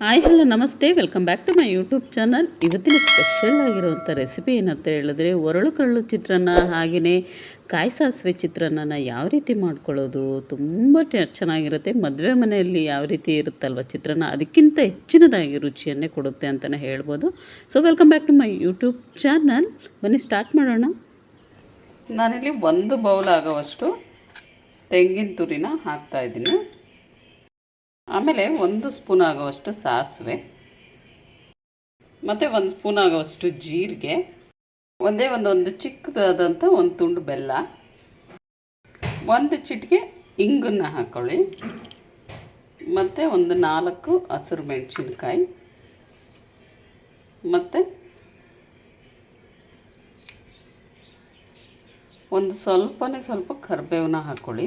Hi, hello, ನಮಸ್ತೆ. Welcome back to my YouTube channel ಇವತ್ತಿನ special ಆಗಿರುವಂಥ ರೆಸಿಪಿ ಏನಂತ ಹೇಳಿದ್ರೆ, ಒರಳು ಕರಳು ಚಿತ್ರಾನ್ನ ಹಾಗೆಯೇ ಕಾಯಿ ಸಾಸಿವೆ ಚಿತ್ರಾನ್ನ ಯಾವ ರೀತಿ ಮಾಡ್ಕೊಳ್ಳೋದು, ತುಂಬ ಚೆನ್ನಾಗಿರುತ್ತೆ. ಮದುವೆ ಮನೆಯಲ್ಲಿ ಯಾವ ರೀತಿ ಇರುತ್ತಲ್ವ ಚಿತ್ರಾನ್ನ, ಅದಕ್ಕಿಂತ ಹೆಚ್ಚಿನದಾಗಿ ರುಚಿಯನ್ನೇ ಕೊಡುತ್ತೆ ಅಂತಲೇ ಹೇಳ್ಬೋದು. So welcome back to my YouTube channel ಬನ್ನಿ ಸ್ಟಾರ್ಟ್ ಮಾಡೋಣ. ನಾನಿಲ್ಲಿ ಒಂದು ಬೌಲ್ ಆಗೋವಷ್ಟು ತೆಂಗಿನ ತುರಿನ ಹಾಕ್ತಾ ಇದ್ದೀನಿ. ಆಮೇಲೆ ಒಂದು ಸ್ಪೂನ್ ಆಗುವಷ್ಟು ಸಾಸಿವೆ, ಮತ್ತು ಒಂದು ಸ್ಪೂನ್ ಆಗುವಷ್ಟು ಜೀರಿಗೆ, ಒಂದೇ ಒಂದೊಂದು ಚಿಕ್ಕದಾದಂಥ ಒಂದು ತುಂಡು ಬೆಲ್ಲ, ಒಂದು ಚಿಟಿಕೆ ಇಂಗನ್ನು ಹಾಕ್ಕೊಳ್ಳಿ ಮತ್ತು ಒಂದು ನಾಲ್ಕು ಹಸಿರು ಮೆಣಸಿನ್ಕಾಯಿ, ಮತ್ತು ಒಂದು ಸ್ವಲ್ಪನೇ ಸ್ವಲ್ಪ ಕರಿಬೇವನ್ನ ಹಾಕ್ಕೊಳ್ಳಿ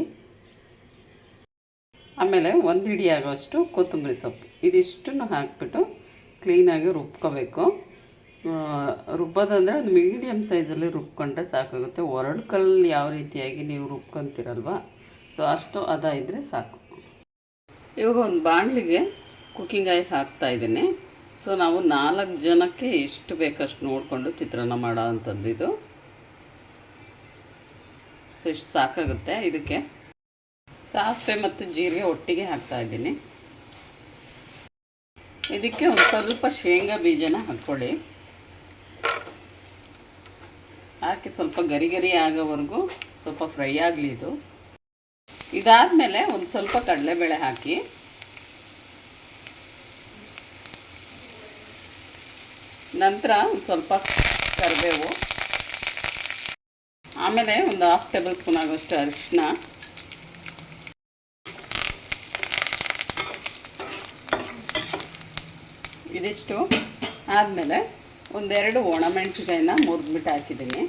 ಆಮೇಲೆ ಒಂದು ಹಿಡಿ ಆಗೋಷ್ಟು ಕೊತ್ತಂಬರಿ ಸೊಪ್ಪು. ಇದಿಷ್ಟನ್ನು ಹಾಕಿಬಿಟ್ಟು ಕ್ಲೀನಾಗಿ ರುಬ್ಕೋಬೇಕು. ರುಬ್ಬೋದಂದರೆ ಒಂದು ಮೀಡಿಯಮ್ ಸೈಜಲ್ಲಿ ರುಬ್ಕೊಂಡ್ರೆ ಸಾಕಾಗುತ್ತೆ. ಒರಳು ಕಲ್ಲು ಯಾವ ರೀತಿಯಾಗಿ ನೀವು ರುಬ್ಕೊತೀರಲ್ವ? ಸೊ ಅಷ್ಟು ಅದ ಇದ್ದರೆ ಸಾಕು. ಇವಾಗ ಒಂದು ಬಾಣಲಿಗೆ ಕುಕ್ಕಿಂಗ್ ಆಯಿಲ್ ಹಾಕ್ತಾ ಇದ್ದೀನಿ. ಸೊ ನಾವು ನಾಲ್ಕು ಜನಕ್ಕೆ ಎಷ್ಟು ಬೇಕಷ್ಟು ನೋಡಿಕೊಂಡು ಚಿತ್ರಾನ್ನ ಮಾಡೋ ಅಂಥದ್ದು ಇದು. ಸೊ ಇಷ್ಟು ಸಾಕಾಗುತ್ತೆ. ಇದಕ್ಕೆ ಸಾಸಿವೆ ಮತ್ತು ಜೀರಿಗೆ ಒಟ್ಟಿಗೆ ಹಾಕ್ತಾ ಇದ್ದೀನಿ. ಇದಕ್ಕೆ ಒಂದು ಸ್ವಲ್ಪ ಶೇಂಗಾ ಬೀಜನ ಹಾಕ್ಕೊಳ್ಳಿ. ಹಾಕಿ ಸ್ವಲ್ಪ ಗರಿ ಗರಿ ಆಗೋವರೆಗೂ ಸ್ವಲ್ಪ ಫ್ರೈ ಆಗಲಿ ಇದು. ಇದಾದಮೇಲೆ ಒಂದು ಸ್ವಲ್ಪ ಕಡಲೆಬೇಳೆ ಹಾಕಿ. ನಂತರ ಒಂದು ಸ್ವಲ್ಪ ಕರಿಬೇವು. ಆಮೇಲೆ ಒಂದು ಹಾಫ್ ಟೇಬಲ್ ಸ್ಪೂನ್ ಆಗೋಷ್ಟು ಅರಿಶಿನ ಇದಿಷ್ಟು ಆದಮೇಲೆ ಒಂದೆರಡು ಒಣಮೆಣಸಿಕಾಯಿನ ಮುರಿದ್ಬಿಟ್ಟು ಹಾಕಿದ್ದೀನಿ.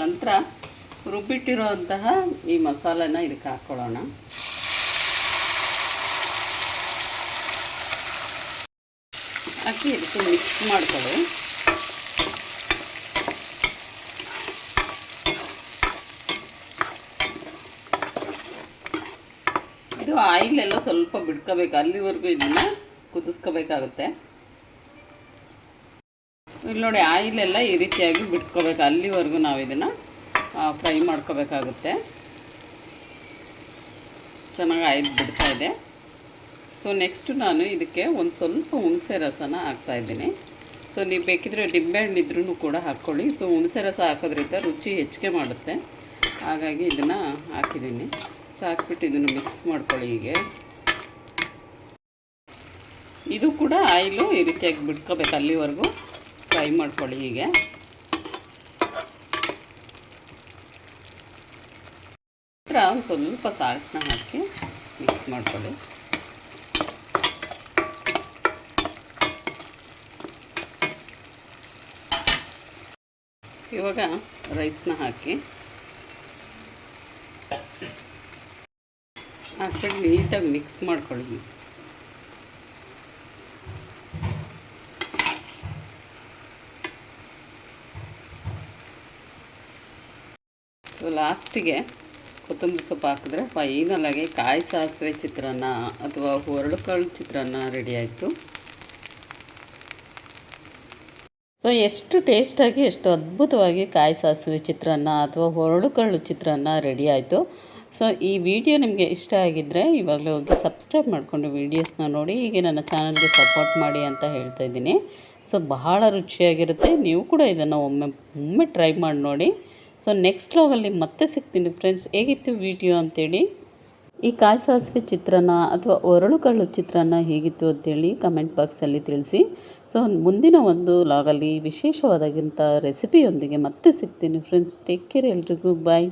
ನಂತರ ರುಬ್ಬಿಟ್ಟಿರೋಂತಹ ಈ ಮಸಾಲೆನ ಇದಕ್ಕೆ ಹಾಕ್ಕೊಳ್ಳೋಣ. ಹಾಕಿ ಇದಕ್ಕೆ ಮಿಕ್ಸ್ ಮಾಡ್ಕೊಳ್ಳಿ. ಆಯಿಲ್ ಎಲ್ಲ ಸ್ವಲ್ಪ ಬಿಡ್ಕೋಬೇಕು. ಅಲ್ಲಿವರೆಗೂ ಇದನ್ನು ಕುದಿಸ್ಕೋಬೇಕಾಗುತ್ತೆ. ಇಲ್ಲಿ ನೋಡಿ ಆಯಿಲೆಲ್ಲ ಈ ರೀತಿಯಾಗಿ ಬಿಟ್ಕೋಬೇಕು. ಅಲ್ಲಿವರೆಗೂ ನಾವು ಇದನ್ನು ಫ್ರೈ ಮಾಡ್ಕೋಬೇಕಾಗುತ್ತೆ. ಚೆನ್ನಾಗಿ ಆಯಿಲ್ ಬಿಡ್ತಾ ಇದೆ. ಸೊ ನೆಕ್ಸ್ಟು ನಾನು ಇದಕ್ಕೆ ಒಂದು ಸ್ವಲ್ಪ ಹುಣಸೆ ರಸನ ಹಾಕ್ತಾಯಿದ್ದೀನಿ ಸೊ ನೀವು ಬೇಕಿದ್ರೆ ನಿಂಬೆಹಣ್ಣು ಇದ್ರೂ ಕೂಡ ಹಾಕ್ಕೊಳ್ಳಿ. ಸೊ ಹುಣಸೆ ರಸ ಹಾಕೋದ್ರಿಂದ ರುಚಿ ಹೆಚ್ಚಿಗೆ ಮಾಡುತ್ತೆ. ಹಾಗಾಗಿ ಇದನ್ನು ಹಾಕಿದ್ದೀನಿ. ಸೊ ಹಾಕ್ಬಿಟ್ಟು ಇದನ್ನು ಮಿಕ್ಸ್ ಮಾಡ್ಕೊಳ್ಳಿ ಹೀಗೆ. ಇದು ಕೂಡ ಆಯಿಲು ಈ ರೀತಿಯಾಗಿ ಬಿಟ್ಕೋಬೇಕು ಅಲ್ಲಿವರೆಗೂ. ಫ್ರೈ ಮಾಡ್ಕೊಳ್ಳಿ ಹೀಗೆ. ಒಂದು ಸ್ವಲ್ಪ ಸಾಲ್ಟ್ನ ಹಾಕಿ ಮಿಕ್ಸ್ ಮಾಡ್ಕೊಳ್ಳಿ. ಇವಾಗ ರೈಸ್ನ ಹಾಕಿ. ಹಾಕ್ಬಿಟ್ಟು ನೀಟಾಗಿ ಮಿಕ್ಸ್ ಮಾಡ್ಕೊಳ್ಳಿ ಸೊ ಲಾಸ್ಟಿಗೆ ಕೊತ್ತಂಬರಿ ಸೊಪ್ಪು ಹಾಕಿದ್ರೆ ಫೈನಲಾಗಿ ಕಾಯಿ ಸಾಸಿವೆ ಚಿತ್ರಾನ್ನ ಅಥವಾ ಕಾಳು ಚಿತ್ರಾನ್ನ ರೆಡಿ ಆಯಿತು. ಸೊ ಎಷ್ಟು ಟೇಸ್ಟಾಗಿ, ಎಷ್ಟು ಅದ್ಭುತವಾಗಿ ಕಾಯಿ ಸಾಸಿವೆ ಚಿತ್ರಾನ್ನ ಅಥವಾ ಕರಳು ಚಿತ್ರಾನ್ನ ರೆಡಿ ಆಯಿತು. ಸೊ ಈ ವಿಡಿಯೋ ನಿಮಗೆ ಇಷ್ಟ ಆಗಿದ್ದರೆ ಇವಾಗಲೇ ಹೋಗಿ ಸಬ್ಸ್ಕ್ರೈಬ್ ಮಾಡಿಕೊಂಡು ವೀಡಿಯೋಸ್ನ ನೋಡಿ, ಹೀಗೆ ನನ್ನ ಚಾನಲ್ಗೆ ಸಪೋರ್ಟ್ ಮಾಡಿ ಅಂತ ಹೇಳ್ತಾ ಇದ್ದೀನಿ. ಸೊ ಬಹಳ ರುಚಿಯಾಗಿರುತ್ತೆ. ನೀವು ಕೂಡ ಇದನ್ನು ಒಮ್ಮೆ ಒಮ್ಮೆ ಟ್ರೈ ಮಾಡಿ ನೋಡಿ. ಸೊ ನೆಕ್ಸ್ಟ್ ಲಾಗಲ್ಲಿ ಮತ್ತೆ ಸಿಗ್ತೀನಿ ಫ್ರೆಂಡ್ಸ್ ಹೇಗಿತ್ತು ವಿಡಿಯೋ ಅಂತೇಳಿ ಈ ಕಾಯಿ ಸಾಸಿವೆ ಚಿತ್ರಾನ್ನ ಅಥವಾ ಒರಳು ಕಳ್ಳು ಚಿತ್ರಾನ್ನ ಹೇಗಿತ್ತು ಅಂತೇಳಿ ಕಮೆಂಟ್ ಬಾಕ್ಸಲ್ಲಿ ತಿಳಿಸಿ. ಸೊ ಮುಂದಿನ ಒಂದು ಲಾಗಲ್ಲಿ ವಿಶೇಷವಾದಂಥ ರೆಸಿಪಿಯೊಂದಿಗೆ ಮತ್ತೆ ಸಿಗ್ತೀನಿ. ಫ್ರೆಂಡ್ಸ್ ಟೇಕ್ ಕೇರ್ ಎಲ್ರಿಗೂ. ಬಾಯ್